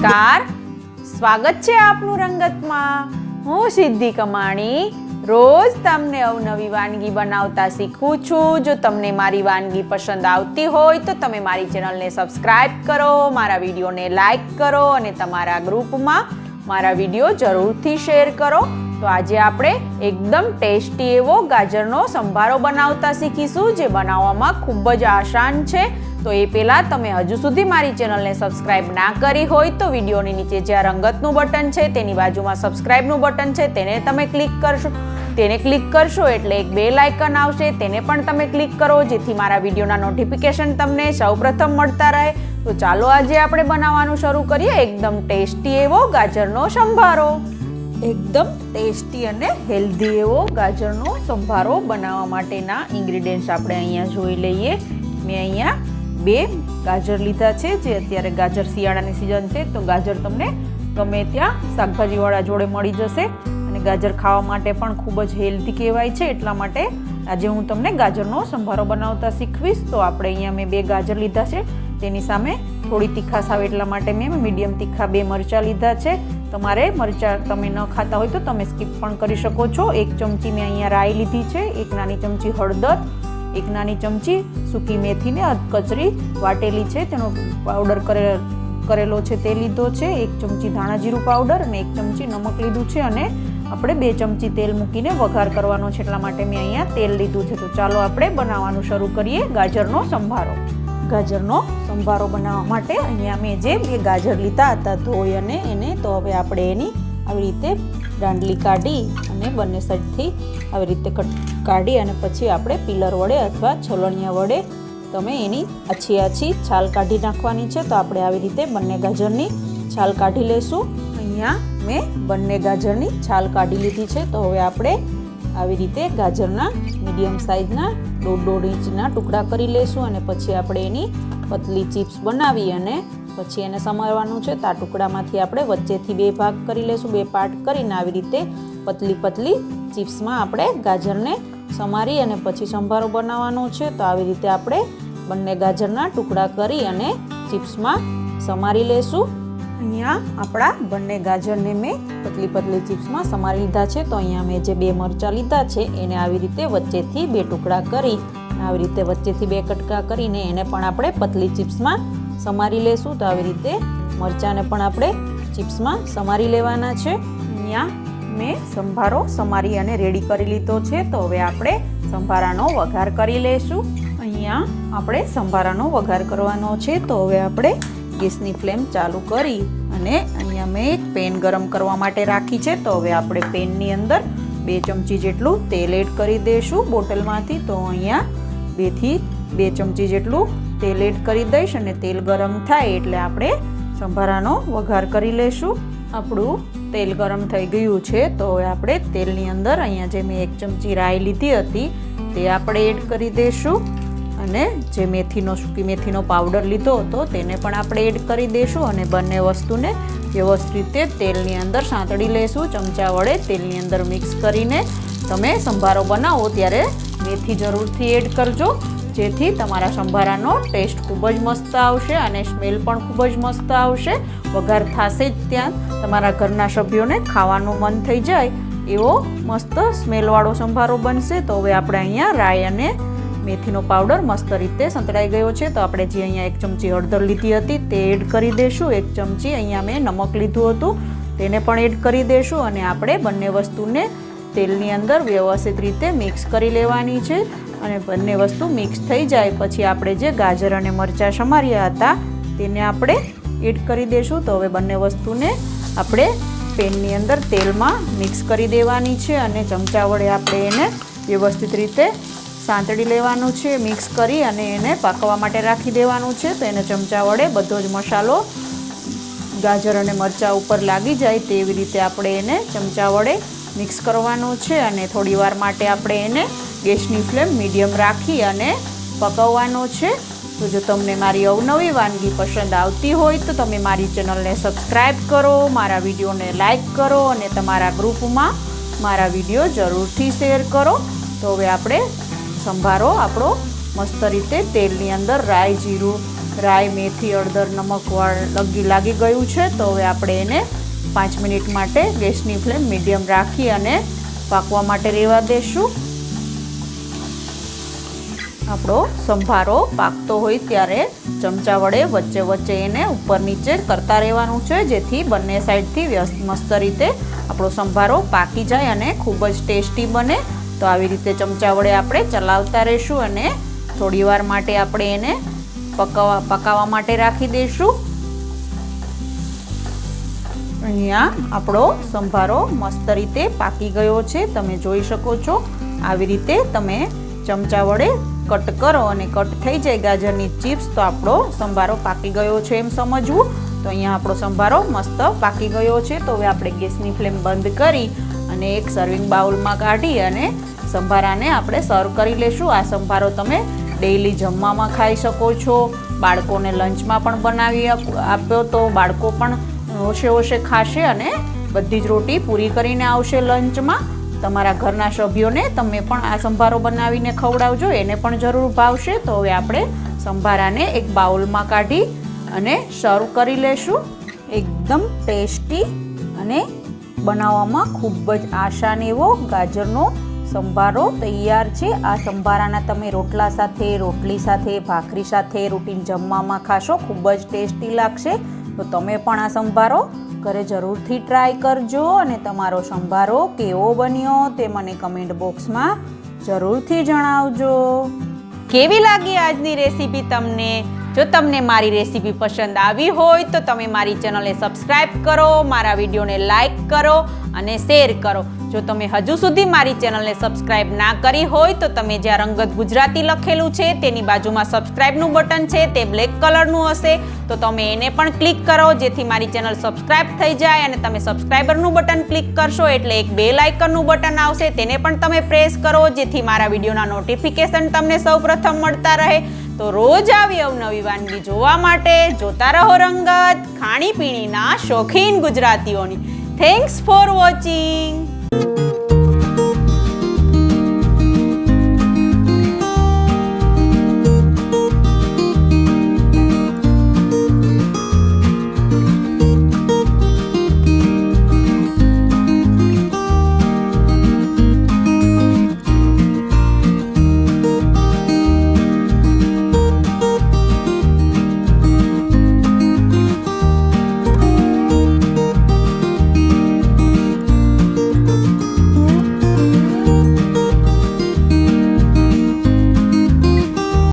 નમસ્કાર. સ્વાગત છે આપનું રંગતમાં. હું સિદ્ધિ કમાણી. રોજ તમને અવનવી વાનગી બનાવતા શીખું છું. જો તમને મારી વાનગી પસંદ આવતી હોય તો તમે મારી ચેનલને સબસ્ક્રાઇબ કરો, મારા વિડીયોને લાઈક કરો અને તમારા ગ્રુપમાં મારા વીડિયો જરૂરથી શેર કરો. તો આજે આપણે એકદમ ટેસ્ટી એવો ગાજરનો સંભારો બનાવતા શીખીશું, જે બનાવવામાં ખૂબ જ આસાન છે. તો એ પહેલાં તમે હજુ સુધી મારી ચેનલને સબસ્ક્રાઇબ ના કરી હોય તો વિડીયોની નીચે જ્યાં રંગતનું બટન છે તેની બાજુમાં સબસ્ક્રાઇબનું બટન છે તેને તમે ક્લિક કરશો. તેને ક્લિક કરશો એટલે એક બે લાઇકન આવશે. તેને પણ તમે ક્લિક કરો જેથી મારા વિડીયોના નોટિફિકેશન તમને સૌપ્રથમ મળતા રહે. તો ચાલો આજે આપણે બનાવવાનું શરૂ કરીએ. એકદમ ટેસ્ટી એવો ગાજરનો સંભારો. એકદમ ટેસ્ટી અને હેલ્ધી એવો ગાજરનો સંભારો બનાવવા માટેના ઇન્ગ્રીડિયન્ટ્સ આપણે અહીંયા જોઈ લઈએ. મેં અહીંયા બે ગાજર લીધા છે, જે અત્યારે ગાજર શિયાળાની સિઝન છે, તો ગાજર તમને ગમે ત્યાં શાકભાજીવાળા જોડે મળી જશે. અને ગાજર ખાવા માટે પણ ખૂબ જ હેલ્ધી કહેવાય છે, એટલા માટે આજે હું તમને ગાજરનો સંભારો બનાવતા શીખવીશ. તો આપણે અહીંયા મેં બે ગાજર લીધા છે, તેની સામે થોડી તીખાશ આવે એટલા માટે મેં મીડિયમ તીખા બે મરચાં લીધા છે. તમારે મરચાં તમે ન ખાતા હોય તો તમે સ્કીપ પણ કરી શકો છો. એક ચમચી મેં અહીંયા રાઈ લીધી છે, એક નાની ચમચી હળદર એક નાની ચમચી સૂકી મેથીને અધકચરી વાટેલી છે. તેનો પાવડર કરે કરેલો છે તે લીધો છે. એક ચમચી ધાણા જીરું પાવડર અને એક ચમચી નમક લીધું છે અને આપણે બે ચમચી તેલ મૂકીને વઘાર કરવાનો છે. એટલા માટે મેં અહીંયા તેલ લીધું છે. તો ચાલો આપણે બનાવવાનું શરૂ કરીએ ગાજરનો સંભારો. ગાજરનો સંભારો બનાવવા માટે અહીંયા મેં જે બે ગાજર લીધા હતા ધોઈ અને એને તો હવે આપણે એની આવી રીતે દાંડલી કાઢી અને બંને સાઈડથી આવી રીતે કટ કાઢી અને પછી આપણે પિલર વડે અથવા છોલણિયા વડે તમે એની આછી આછી છાલ કાઢી નાખવાની છે. તો આપણે આવી રીતે બંને ગાજરની છાલ કાઢી લેશું. અહીંયા મેં બંને ગાજરની છાલ કાઢી લીધી છે. તો હવે આપણે આવી રીતે ગાજરના મીડિયમ સાઇઝના દોઢ દોઢ ઇંચના ટુકડા કરી લઈશું અને પછી આપણે એની પતલી ચિપ્સ બનાવી અને પછી એને સમારવાનું છે, તો આ ટુકડામાંથી આપણે વચ્ચેથી બે ભાગ કરી લેશું, બે પાર્ટ કરીને આવી રીતે પતલી પતલી ચિપ્સમાં આપણે ગાજરને સમારી અને પછી સંભારો બનાવવાનો છે, તો આવી રીતે આપણે બંને ગાજરના ટુકડા કરી અને ચિપ્સમાં સમારી લેશું. અહીંયા આપણા બંને ગાજરને મેં પતલી પતલી ચિપ્સમાં સમારી લીધા છે, તો અહીંયા મેં જે બે મરચાં લીધા છે, એને આવી રીતે વચ્ચેથી બે ટુકડા કરી, આવી રીતે વચ્ચેથી બે કટકા કરીને એને પણ આપણે પતલી ચિપ્સમાં સમારી લેશું તો આવી રીતે મરચાંને પણ આપણે ચિપ્સમાં સમારી લેવાના છે. અહીંયા મેં સંભારો સમારી અને રેડી કરી લીધો છે. તો હવે આપણે સંભારાનો વઘાર કરી લઈશું અહીંયા આપણે સંભારાનો વઘાર કરવાનો છે. તો હવે આપણે ગેસની ફ્લેમ ચાલુ કરી અને અહીંયા મેં એક પેન ગરમ કરવા માટે રાખી છે. તો હવે આપણે પેનની અંદર બે ચમચી જેટલું તેલ એડ કરી દઈશું બોટલમાંથી. તો અહીંયા બેથી બે ચમચી જેટલું તેલ એડ કરી દઈશ અને તેલ ગરમ થાય એટલે આપણે સંભારાનો વઘાર કરી લઈશું આપણું તેલ ગરમ થઈ ગયું છે તો હવે આપણે તેલની અંદર અહીંયા જે મેં એક ચમચી રાઈ લીધી હતી તે આપણે એડ કરી દઈશું અને જે મેથીનો સૂકી મેથીનો પાવડર લીધો હતો તેને પણ આપણે એડ કરી દઈશું અને બંને વસ્તુને વ્યવસ્થિત રીતે તેલની અંદર સાંતળી લેશું. ચમચા વડે તેલની અંદર મિક્સ કરીને તમે સંભારો બનાવો ત્યારે મેથી જરૂરથી એડ કરજો. જેથી તમારા સંભારાનો ટેસ્ટ ખૂબ જ મસ્ત આવશે અને સ્મેલ પણ ખૂબ જ મસ્ત આવશે. વઘાર થશે જ ત્યાં. તમારા ઘરના સભ્યોને ખાવાનું મન થઈ જાય એવો મસ્ત સ્મેલવાળો સંભારો બનશે. તો હવે આપણે અહીંયા રાઈ અને મેથીનો પાવડર મસ્ત રીતે સંતળાઈ ગયો છે. તો આપણે જે અહીંયા એક ચમચી હળદર લીધી હતી તે એડ કરી દઈશું એક ચમચી અહીંયા મેં નમક લીધું હતું. તેને પણ એડ કરી દઈશું અને આપણે બંને વસ્તુને તેલની અંદર વ્યવસ્થિત રીતે મિક્સ કરી લેવાની છે. અને બંને વસ્તુ મિક્સ થઈ જાય. પછી આપણે જે ગાજર અને મરચાં સમાર્યા હતા, તેને આપણે એડ કરી દઈશું તો હવે બંને વસ્તુને આપણે પેનની અંદર તેલમાં મિક્સ કરી દેવાની છે અને ચમચા વડે આપણે એને વ્યવસ્થિત રીતે સાંતળી લેવાનું છે, મિક્સ કરી અને એને પાકવા માટે રાખી દેવાનું છે. તો એને ચમચા વડે બધો જ મસાલો ગાજર અને મરચાં ઉપર લાગી જાય તેવી રીતે આપણે એને ચમચા વડે મિક્સ કરવાનું છે. અને થોડી વાર માટે આપણે એને ગેસની ફ્લેમ મીડિયમ રાખી અને પકવવાનો છે. તો જો તમને મારી અવનવી વાનગી પસંદ આવતી હોય તો તમે મારી ચેનલને સબસ્ક્રાઈબ કરો, મારા વિડીયોને લાઈક કરો અને તમારા ગ્રુપમાં મારા વીડિયો જરૂરથી શેર કરો. તો હવે આપણે સંભારો આપણો મસ્ત રીતે તેલની અંદર રાઈ જીરું, રાઈ, મેથી અડદર નમક, વાળ લગી લાગી ગયું છે. તો હવે આપણે એને પાંચ મિનિટ માટે ગેસની ફ્લેમ મીડિયમ રાખી અને પાકવા માટે રહેવા દેશું. આપણો સંભારો પાકતો હોય ત્યારે ચમચા વડે વચ્ચે વચ્ચે એને ઉપર નીચે કરતા રહેવાનું છે, જેથી બંને સાઈડથી વ્યસ્ત મસ્ત રીતે આપણો સંભારો પાકી જાય અને ખૂબ જ ટેસ્ટી બને. તો આવી રીતે ચમચા વડે આપણે ચલાવતા રહીશું અને થોડી વાર માટે આપણે એને પકાવવા પકાવવા માટે રાખી દઈશું. અહીંયા આપણો સંભારો મસ્ત રીતે પાકી ગયો છે, તમે જોઈ શકો છો. આવી રીતે તમે ચમચા વડે કટ કરો અને કટ થઈ જાય ગાજરની ચિપ્સ, તો આપણો સંભારો પાકી ગયો છે એમ સમજવું. તો અહીંયા આપણો સંભારો મસ્ત પાકી ગયો છે. તો હવે આપણે ગેસની ફ્લેમ બંધ કરી અને એક સર્વિંગ બાઉલમાં કાઢી અને સંભારાને આપણે સર્વ કરી લેશું. આ સંભારો તમે ડેઈલી જમવામાં ખાઈ શકો છો. બાળકોને લંચમાં પણ બનાવી આપ- આપ્યો તો બાળકો પણ હોશે હોશે ખાશે અને બધી જ રોટી પૂરી કરીને આવશે લંચમાં તમારા ઘરના સભ્યોને તમે પણ આ સંભારો બનાવીને ખવડાવજો, એને પણ જરૂર ભાવશે. તો હવે આપણે સંભારાને એક બાઉલમાં કાઢી અને સર્વ કરી લેશું. એકદમ ટેસ્ટી અને બનાવવામાં ખૂબ જ આસાન એવો ગાજરનો સંભારો તૈયાર છે. આ સંભારાના તમે રોટલા સાથે, રોટલી સાથે, ભાખરી સાથે રૂટીન જમવામાં ખાશો, ખૂબ જ ટેસ્ટી લાગશે. તો તમે પણ આ સંભારો ઘરે જરૂરથી ટ્રાય કરજો અને તમારો સંભારો કેવો બન્યો તે મને કમેન્ટ બોક્સમાં જરૂરથી જણાવજો. કેવી લાગી આજની રેસીપી તમને? જો તમને મારી રેસીપી પસંદ આવી હોય તો તમે મારી ચેનલને સબસ્ક્રાઈબ કરો, મારા વિડીયોને લાઇક કરો અને શેર કરો. જો તમે હજુ સુધી મારી ચેનલને સબસ્ક્રાઈબ ના કરી હોય તો તમે જ્યાં રંગત ગુજરાતી લખેલું છે તેની બાજુમાં સબસ્ક્રાઈબનું બટન છે, તે બ્લેક કલરનું હશે. તો તમે એને પણ ક્લિક કરો જેથી મારી ચેનલ સબસ્ક્રાઈબ થઈ જાય અને તમે સબસ્ક્રાઈબરનું બટન ક્લિક કરશો એટલે એક બેલ આઇકનનું બટન આવશે. તેને પણ તમે પ્રેસ કરો જેથી મારા વિડીયોના નોટિફિકેશન તમને સૌપ્રથમ મળતા રહે. તો રોજ આવી અવનવી વાનગી જોવા માટે જોતા રહો રંગત. ખાણીપીણીના શોખીન ગુજરાતીઓની. Thanks for watching